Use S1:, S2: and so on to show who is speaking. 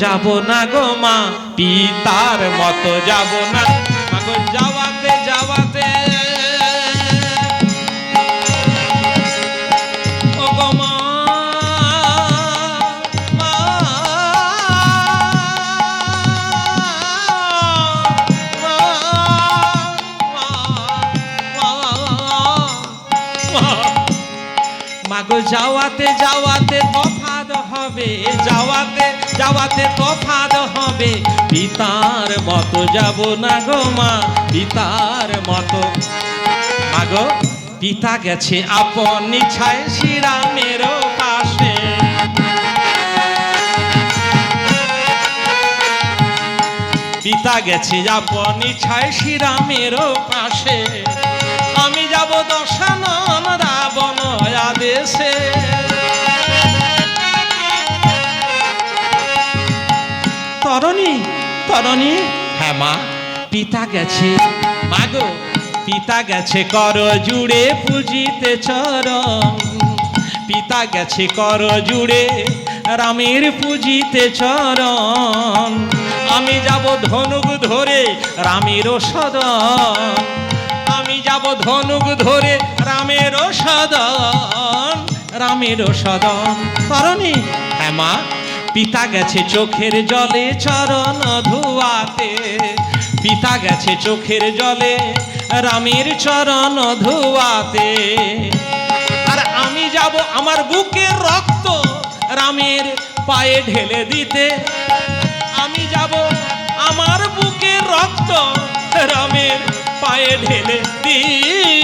S1: যাব না গো মা, পিতার মতো যাব না। যাওয়াতে যাওয়াতে। মাগো যাওয়াতে যাওয়াতে তফাদ হবে, যাওয়াতে যাওয়াতে তফাদ হবে। পিতার মতো যাব না গো মা, পিতার মতো। মাগো, পিতা গেছে আপন ইচ্ছায় শ্রীরামের পাশে। পিতা গেছে আপন ইচ্ছায় শ্রীরামের পাশে। আমি যাব দশানন তরণী তরণী হ্যাঁ মা। পিতা গেছে। মাগো পিতা গেছে কর জুড়ে পুজিতে চরণ। পিতা গেছে কর জুড়ে রামের পুজিতে চরণ। আমি যাব ধনুক ধরে রামের সদন। আমি যাব ধনুক ধরে রামের সদন। রামের সদন। করনি হ্যাঁ মা। পিতা গেছে চোখের জলে চরণ ধুয়াতে। পিতা গেছে চোখের জলে রামের চরণ ধুয়াতে। আর আমি যাব আমার বুকের রক্ত রামের পায়ে ঢেলে দিতে। আমি যাব আমার বুকের রক্ত রামের পায়ে ঢেলে দিতে।